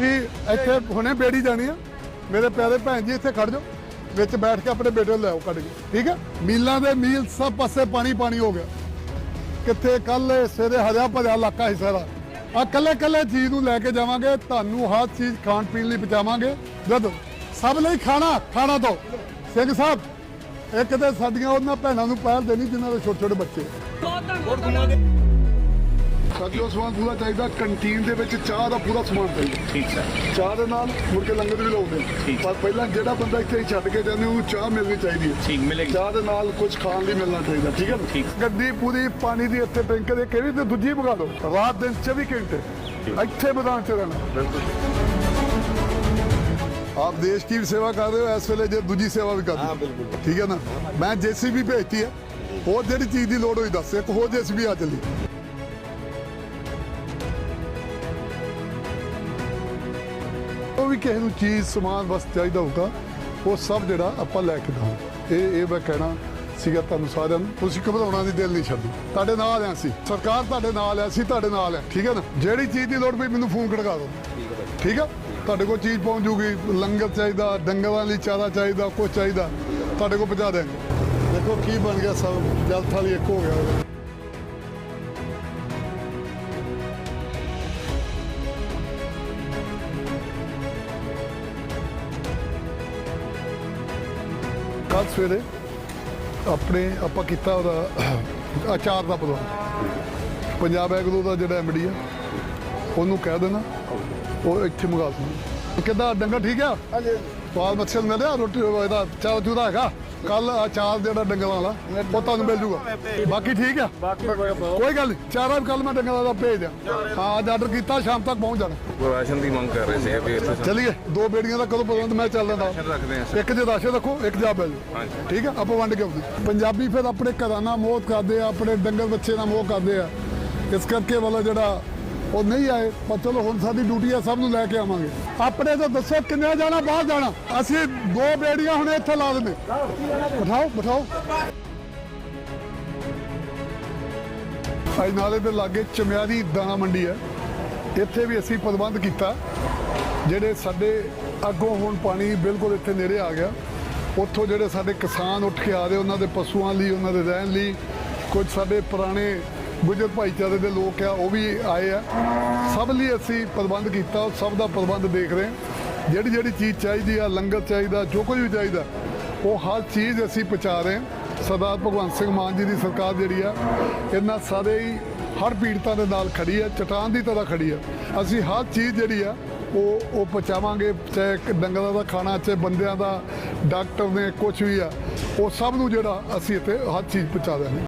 ਵੀ ਇੱਥੇ ਹੁਣੇ ਬੇੜੀ ਜਾਣੀ ਆ। ਮੇਰੇ ਪਿਆਰੇ ਭੈਣ ਜੀ, ਇੱਥੇ ਖੜ ਜਾਓ। ਵਿੱਚ ਬੈਠ ਕੇ ਆਪਣੇ ਬੇਟੇ ਨੂੰ ਲੈ ਕੱਢ ਕੇ। ਠੀਕ ਹੈ ਮੀਲਾਂ ਦੇ ਮੀਲ ਸਭ ਪਾਸੇ ਪਾਣੀ ਪਾਣੀ ਹੋ ਗਿਆ। ਕਿੱਥੇ ਕੱਲ ਸਵੇਰੇ ਹਰਿਆ ਭਰਿਆ ਇਲਾਕਾ ਹਿੱਸਾ ਦਾ ਆ ਕੱਲੇ ਕੱਲੇ ਚੀਜ਼ ਨੂੰ ਲੈ ਕੇ ਜਾਵਾਂਗੇ, ਤੁਹਾਨੂੰ ਹਰ ਚੀਜ਼ ਖਾਣ ਪੀਣ ਲਈ ਪਹੁੰਚਾਵਾਂਗੇ। ਜਦੋਂ ਸਭ ਲਈ ਖਾਣਾ ਖਾਣਾ ਤੋਂ ਸਿੰਘ ਸਾਹਿਬ ਇੱਕ ਤੇ ਸਾਡੀਆਂ ਉਹਨਾਂ ਭੈਣਾਂ ਨੂੰ ਪਹਿਲ ਦੇਣੀ ਜਿਨ੍ਹਾਂ ਦੇ ਛੋਟੇ ਛੋਟੇ ਬੱਚੇ ਸਾਥੀਓ ਸਮਾਨ ਪੂਰਾ ਚਾਹੀਦਾ ਕੰਟੀਨ ਦੇ ਵਿੱਚ ਚਾਹ ਦਾ ਪੂਰਾ ਸਮਾਨ ਚਾਹੀਦਾ। ਠੀਕ ਸਰ। ਚਾਹ ਦੇ ਨਾਲ ਮੁੜ ਕੇ ਲੰਗਰ ਵੀ ਲਾਉਂਦੇ ਪਰ ਪਹਿਲਾਂ ਜਿਹੜਾ ਬੰਦਾ ਇੱਥੇ ਛੱਡ ਕੇ ਜਾਂਦਾ ਉਹਨੂੰ ਚਾਹ ਮਿਲਣੀ ਚਾਹੀਦੀ ਹੈ। ਠੀਕ ਮਿਲੇਗੀ। ਚਾਹ ਦੇ ਨਾਲ ਕੁਝ ਖਾਣ ਲਈ ਮਿਲਣਾ ਚਾਹੀਦਾ ਠੀਕ ਹੈ ਠੀਕ। ਗੱਡੀ ਪੂਰੀ ਪਾਣੀ ਦੀ ਇੱਥੇ ਟੈਂਕਰ ਦੇ ਕਿਹੜੀ ਤੇ ਦੂਜੀ ਮੰਗਾ ਲਓ। ਰਾਤ ਦਿਨ 24 ਘੰਟੇ। ਇੱਥੇ ਮੈਦਾਨ 'ਚ ਰਹਿਣਾ। ਆਪ ਦੇਸ਼ ਦੀ ਵੀ ਸੇਵਾ ਕਰ ਰਹੇ ਹੋ ਇਸ ਵੇਲੇ ਜੇ ਦੂਜੀ ਸੇਵਾ ਵੀ ਕਰ ਹਾਂ। ਠੀਕ ਹੈ ਨਾ? ਮੈਂ ਜੇਸੀਬੀ ਭੇਜਤੀ ਹੈ। ਉਹ ਜਿਹੜੀ ਚੀਜ਼ ਦੀ ਲੋੜ ਹੋਈ ਦੱਸ ਇੱਕ ਹੋਰ ਜੇਸੀਬੀ ਆ ਚੱਲੀ। ਉਹ ਵੀ ਕਿਸੇ ਨੂੰ ਚੀਜ਼, ਸਮਾਨ ਬਸ ਚਾਹੀਦਾ ਹੋਊਗਾ ਉਹ ਸਭ ਜਿਹੜਾ ਆਪਾਂ ਲੈ ਕੇ ਦਵਾਂਗੇ ਇਹ ਇਹ ਮੈਂ ਕਹਿਣਾ ਸੀਗਾ ਤੁਹਾਨੂੰ ਸਾਰਿਆਂ ਨੂੰ। ਤੁਸੀਂ ਘਬਰਾਉਣਾ ਦੀ ਦਿਲ ਨਹੀਂ ਛੱਡੀ ਤੁਹਾਡੇ ਨਾਲ ਆ ਸੀ ਸਰਕਾਰ ਤੁਹਾਡੇ ਨਾਲ ਆ ਸੀ ਤੁਹਾਡੇ ਨਾਲ ਆ ਠੀਕ ਹੈ ਨਾ? ਜਿਹੜੀ ਚੀਜ਼ ਦੀ ਲੋੜ ਪਈ, ਮੈਨੂੰ ਫੋਨ ਖੜਕਾ ਦਿਓ। ਠੀਕ ਆ? ਤੁਹਾਡੇ ਕੋਲ ਚੀਜ਼ ਪਹੁੰਚ ਜੂਗੀ। ਲੰਗਰ ਚਾਹੀਦਾ, ਡੰਗਰਾਂ ਲਈ ਚਾਰਾ ਚਾਹੀਦਾ ਕੁਝ ਚਾਹੀਦਾ। ਤੁਹਾਡੇ ਕੋਲ ਪਹੁੰਚਾ ਦੇਵਾਂਗੇ ਦੇਖੋ ਕੀ ਬਣ ਗਿਆ ਸਭ। ਜਲ ਥਾਲੀ ਇੱਕ ਹੋ ਗਿਆ। ਕੱਲ ਸਵੇਰੇ ਆਪਣੇ ਆਪਾਂ ਕੀਤਾ ਉਹਦਾ ਅਚਾਰ ਦਾ ਪ੍ਰੋਗਰਾਮ ਪੰਜਾਬ ਐਗਰੋ ਦਾ ਜਿਹੜਾ ਐਮਡੀ ਆ ਉਹਨੂੰ ਕਹਿ ਦੇਣਾ ਉਹ ਇੱਥੇ ਮੰਗਾ ਦੂੰ ਕਿੱਦਾਂ ਡੰਗਰ ਠੀਕ ਆ? ਹਾਂਜੀ। ਸਵਾਦ ਮੱਛਰ ਮਿਲਿਆ ਰੋਟੀ ਇਹਦਾ ਚਾਹ ਚੂਦਾ ਹੈਗਾ? ਕੱਲ ਅਚਾਰ ਜਿਹੜਾ ਡੰਗਰਾਂ ਵਾਲਾ ਉਹ ਤੁਹਾਨੂੰ ਮਿਲ ਜੂਗਾ। ਬਾਕੀ ਠੀਕ ਆ? ਕੋਈ ਗੱਲ ਨਹੀਂ। ਚਾਰਾ ਕੱਲ ਮੈਂ ਡੰਗਰਾਂ ਦਾ ਭੇਜ ਦਿਆਂ। ਹਾਂ ਅੱਜ ਆਰਡਰ ਕੀਤਾ ਸ਼ਾਮ ਤੱਕ ਪਹੁੰਚ ਜਾਣਾ। ਰਾਸ਼ਨ ਦੀ ਮੰਗ ਕਰ ਰਹੇ ਸੀ ਵੀ ਇੱਥੇ ਚਲੀਏ ਦੋ ਬੇੜੀਆਂ ਦਾ ਕਦੋਂ ਪ੍ਰਬੰਧ ਮੈਂ ਚੱਲ ਲੈਂਦਾ ਇੱਕ ਜੇ ਰਾਸ਼ਨ ਰੱਖੋ ਇੱਕ ਜਾ ਬੈਲ ਠੀਕ ਆ? ਆਪਾਂ ਵੰਡ ਕੇ ਆਉਂਦੇ ਪੰਜਾਬੀ ਫਿਰ ਆਪਣੇ ਘਰਾਂ ਨਾਲ ਮੋਹ ਕਰਦੇ ਆ ਆਪਣੇ ਡੰਗਰ ਬੱਚੇ ਨਾਲ ਮੋਹ ਕਰਦੇ ਆ। ਇਸ ਕਰਕੇ ਵਾਲਾ ਜਿਹੜਾ ਉਹ ਨਹੀਂ ਆਏ, ਪਰ ਚਲੋ ਹੁਣ ਸਾਡੀ ਡਿਊਟੀ ਆ, ਸਭ ਨੂੰ ਲੈ ਕੇ ਆਵਾਂਗੇ। ਆਪਣੇ ਤੋਂ ਦੱਸੋ ਕਿੰਨੇ ਜਾਣਾ, ਬਾਹਰ ਜਾਣਾ? ਅਸੀਂ ਦੋ ਬੇੜੀਆਂ ਹੁਣ ਇੱਥੇ ਲਾ ਦਿੰਦੇ। ਬਿਠਾਓ ਬਿਠਾਓ। ਅੱਜ ਨਾਲੇ ਦੇ ਲਾਗੇ ਚਮਿਆਰੀ ਦਾਣਾ ਮੰਡੀ ਹੈ। ਇੱਥੇ ਵੀ ਅਸੀਂ ਪ੍ਰਬੰਧ ਕੀਤਾ। ਜਿਹੜੇ ਸਾਡੇ ਅੱਗੋਂ ਹੁਣ ਪਾਣੀ ਬਿਲਕੁਲ ਇੱਥੇ ਨੇੜੇ ਆ ਗਿਆ। ਉੱਥੋਂ ਜਿਹੜੇ ਸਾਡੇ ਕਿਸਾਨ ਉੱਠ ਕੇ ਆ ਰਹੇ, ਉਹਨਾਂ ਦੇ ਪਸ਼ੂਆਂ ਲਈ, ਉਹਨਾਂ ਦੇ ਰਹਿਣ ਲਈ, ਕੁਝ ਸਾਡੇ ਪੁਰਾਣੇ ਗੁਜਰ ਭਾਈਚਾਰੇ ਦੇ ਲੋਕ ਆ, ਉਹ ਵੀ ਆਏ ਆ। ਸਭ ਲਈ ਅਸੀਂ ਪ੍ਰਬੰਧ ਕੀਤਾ ਉਹ ਸਭ ਦਾ ਪ੍ਰਬੰਧ ਦੇਖ ਰਹੇ ਜਿਹੜੀ ਜਿਹੜੀ ਚੀਜ਼ ਚਾਹੀਦੀ ਆ, ਲੰਗਰ ਚਾਹੀਦਾ, ਜੋ ਕੁਝ ਵੀ ਚਾਹੀਦਾ, ਉਹ ਹਰ ਚੀਜ਼ ਅਸੀਂ ਪਹੁੰਚਾ ਰਹੇ ਸਰਦਾਰ ਭਗਵੰਤ ਸਿੰਘ ਮਾਨ ਜੀ ਦੀ ਸਰਕਾਰ ਜਿਹੜੀ ਆ, ਇਹਨਾਂ ਸਾਰੇ ਹੀ ਹਰ ਪੀੜਤਾਂ ਦੇ ਨਾਲ ਖੜੀ ਆ, ਚਟਾਨ ਦੀ ਤਰ੍ਹਾਂ ਖੜੀ ਆ। ਅਸੀਂ ਹਰ ਚੀਜ਼ ਜਿਹੜੀ ਆ, ਉਹ ਉਹ ਪਹੁੰਚਾਵਾਂਗੇ, ਚਾਹੇ ਡੰਗਰਾਂ ਦਾ ਖਾਣਾ, ਚਾਹੇ ਬੰਦਿਆਂ ਦਾ, ਡਾਕਟਰ ਨੇ ਕੁਝ ਵੀ ਆ, ਉਹ ਸਭ ਨੂੰ ਜਿਹੜਾ ਅਸੀਂ ਇੱਥੇ ਹਰ ਚੀਜ਼ ਪਹੁੰਚਾ ਦੇਣੀ